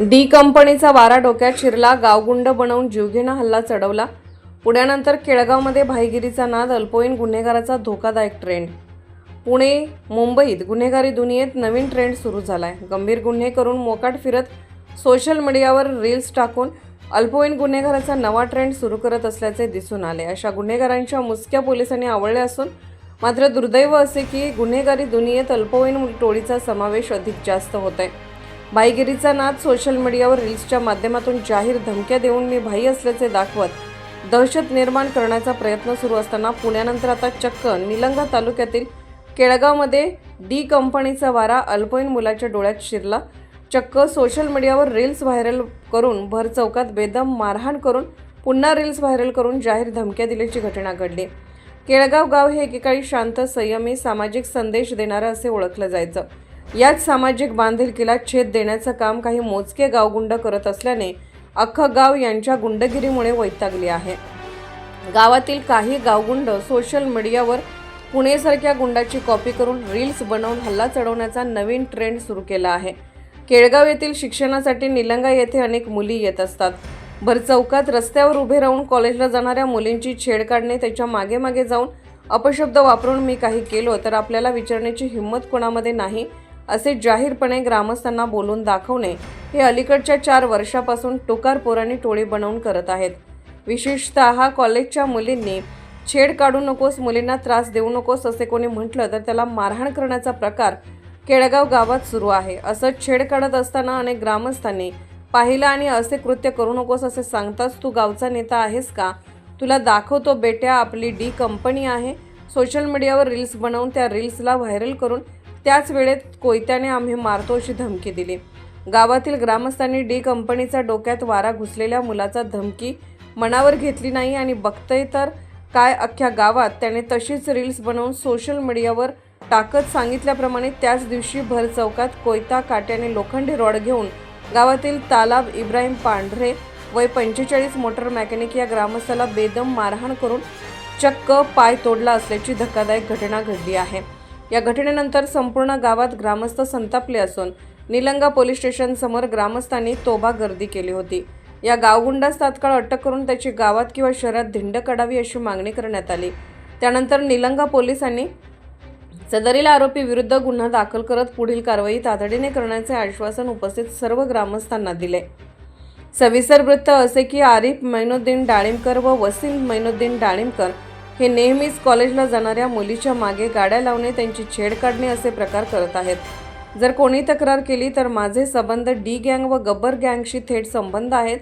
D कंपनीचा वारा डोक्यात शिरला गावगुंड बनवून जीवघेणा हल्ला चढवला. पुण्यानंतर केळगावमध्ये भाईगिरीचा नाद अल्पवयीन गुन्हेगाराचा धोकादायक ट्रेंड पुणे मुंबईत गुन्हेगारी दुनियेत नवीन ट्रेंड सुरू झाला आहे गंभीर गुन्हे करून मोकाट फिरत सोशल मीडियावर रील्स टाकून अल्पवयीन गुन्हेगाराचा नवा ट्रेंड सुरू करत असल्याचे दिसून आले. अशा गुन्हेगारांच्या मुसक्या पोलिसांनी आवळल्या असून मात्र दुर्दैव असे की गुन्हेगारी दुनियेत अल्पवयीन टोळीचा समावेश अधिक जास्त होत आहे भाईगिरीचा नाद सोशल मीडियावर रील्सच्या माध्यमातून जाहीर धमक्या देऊन मी भाई असल्याचे दाखवत दहशत निर्माण करण्याचा प्रयत्न सुरू असताना पुण्यानंतर आता चक्क निलंगा तालुक्यातील केळगावमध्ये डी कंपनीचा वारा अल्पवयीन मुलाच्या डोळ्यात शिरला. चक्क सोशल मीडियावर रील्स व्हायरल करून भर चौकात बेदम मारहाण करून पुन्हा रील्स व्हायरल करून जाहीर धमक्या दिल्याची घटना घडली. केळगाव गाव हे एकेकाळी शांत संयमी सामाजिक संदेश देणारं असे ओळखलं जायचं. याच सामाजिक बांधिलकीला छेद देण्याचं काम काही मोजके गावगुंड करत असल्याने अख्खं गाव यांच्या गुंडगिरीमुळे वैतागले आहे. गावातील काही गावगुंड सोशल मीडियावर पुणेसारख्या गुंडाची कॉपी करून रील्स बनवून हल्ला चढवण्याचा नवीन ट्रेंड सुरू केला आहे. केळगाव येथील शिक्षणासाठी निलंगा येथे अनेक मुली येत असतात. भर चौकात रस्त्यावर उभे राहून कॉलेजला जाणाऱ्या मुलींची छेड काढणे त्याच्यामागे मागे जाऊन अपशब्द वापरून मी काही केलो तर आपल्याला विचारण्याची हिंमत कोणामध्ये नाही. असे जाहीरपणे ग्रामस्थांना बोलून दाखवणे हे अलीकडच्या चार वर्षापासून टोकार पोरांनी टोळी बनवून करत आहेत. विशेषतः कॉलेजच्या मुलींनी छेड काढू नकोस मुलींना त्रास देऊ नकोस असे कोणी म्हटलं तर त्याला मारहाण करण्याचा प्रकार केळगाव गावात सुरू आहे. असं छेड काढत असताना अनेक ग्रामस्थांनी पाहिलं आणि असे कृत्य करू नकोस असे सांगताच तू गावचा नेता आहेस का? तुला दाखवतो बेट्या आपली डी कंपनी आहे. सोशल मीडियावर रील्स बनवून त्या रील्सला व्हायरल करून त्याच वेळेत कोयत्याने आम्ही मारतो अशी धमकी दिली. गावातील ग्रामस्थांनी डी कंपनीचा डोक्यात वारा घुसलेल्या मुलाचा धमकी मनावर घेतली नाही आणि बघतंय तर काय अख्ख्या गावात त्याने तशीच रील्स बनवून सोशल मीडियावर टाकत सांगितल्याप्रमाणे त्याच दिवशी भर चौकात कोयता काट्याने लोखंडी रॉड घेऊन गावातील तालाब इब्राहिम पांढरे वय पंचेचाळीस मोटर मेकॅनिक या ग्रामस्थाला बेदम मारहाण करून चक्क पाय तोडला असल्याची धक्कादायक घटना घडली आहे. या घटनेनंतर संपूर्ण गावात ग्रामस्थ संतापले असून निलंगा पोलीस स्टेशन समोर ग्रामस्थांनी तोबा गर्दी केली होती. या गावगुंडास तात्काळ अटक करून त्याची गावात किंवा शहरात धिंड काढावी अशी मागणी करण्यात आली. त्यानंतर निलंगा पोलिसांनी सदरील आरोपी विरुद्ध गुन्हा दाखल करत पुढील कारवाई तातडीने करण्याचे आश्वासन उपस्थित सर्व ग्रामस्थांना दिले. सविस्तर वृत्त असे की आरिफ मैनुद्दीन डाळिंबकर व वसीम मैनुद्दीन डाळिंबकर हे नेहमीच कॉलेजला जाणाऱ्या मुलीच्या मागे गाड्या लावणे त्यांची छेड काढणे असे प्रकार करत आहेत. जर कोणी तक्रार केली तर माझे संबंध डी गँग व गब्बर गँगशी थेट संबंध आहेत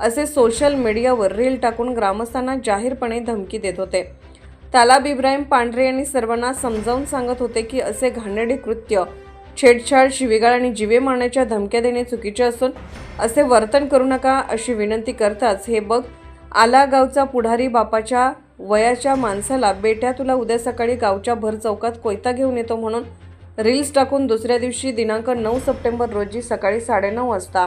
असे सोशल मीडियावर रील टाकून ग्रामस्थांना जाहीरपणे धमकी देत होते. तालाब इब्राहिम पांढरे यांनी सर्वांना समजावून सांगत होते की असे घाणेरडे कृत्य छेडछाड शिवीगाळ आणि जिवे मारण्याच्या धमक्या देणे चुकीचे असून असे वर्तन करू नका अशी विनंती करताच हे बघ आला गावचा पुढारी बापाच्या वयाच्या माणसाला बेट्या तुला उद्या सकाळी गावच्या भर चौकात कोयता घेऊन येतो म्हणून रील्स टाकून दुसऱ्या दिवशी दिनांक नऊ सप्टेंबर रोजी सकाळी साडेनऊ वाजता.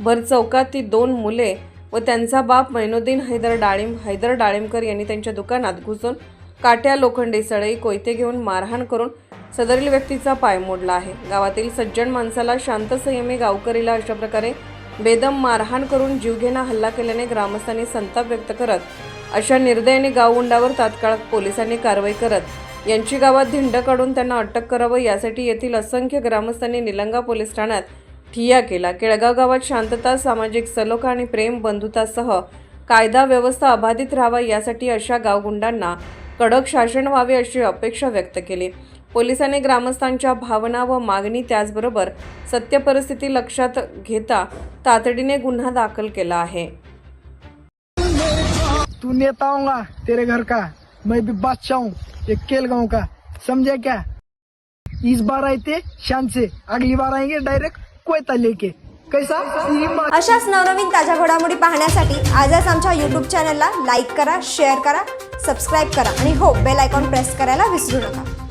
भर चौकात ती दोन मुले व त्यांचा बाप मैनुद्दीन हैदर डाळिंब हैदर डाळिंबकर यांनी त्यांच्या दुकानात घुसून काट्या लोखंडी सळई कोयते घेऊन मारहाण करून सदरील व्यक्तीचा पाय मोडला आहे. गावातील सज्जन माणसाला शांत संयमी गावकरीला अशा प्रकारे बेदम मारहाण करून जीवघेणा हल्ला केल्याने ग्रामस्थांनी संताप व्यक्त करत अशा निर्दयाने गावगुंडावर तात्काळ पोलिसांनी कारवाई करत यांची गावात धिंड काढून त्यांना अटक करावं यासाठी येथील असंख्य ग्रामस्थांनी निलंगा पोलीस ठाण्यात ठिय्या केला. केळगाव गावात शांतता सामाजिक सलोखा आणि प्रेम बंधुतासह कायदा व्यवस्था अबाधित राहावा यासाठी अशा गावगुंडांना कडक शासन व्हावे अशी अपेक्षा व्यक्त केली. पोलिसांनी ग्रामस्थांच्या भावना व मागणी त्याचबरोबर सत्य परिस्थिती लक्षात घेता तातडीने गुन्हा दाखल केला आहे. तू नेता होगा तेरे घर का। मैं भी बादशाह हूँ एक केल गाँव का। समझे क्या? इस बार आए थे शान से अगली बार आएंगे डायरेक्ट कोयता लेके। कैसा? अशाच नवनवीन ताज्या घडामोडी पाहण्यासाठी आजच आमच्या यूट्यूब चॅनलला लाईक करा शेअर करा सबस्क्राईब करा. आणि हो बेल आयकॉन प्रेस करायला विसरू नका.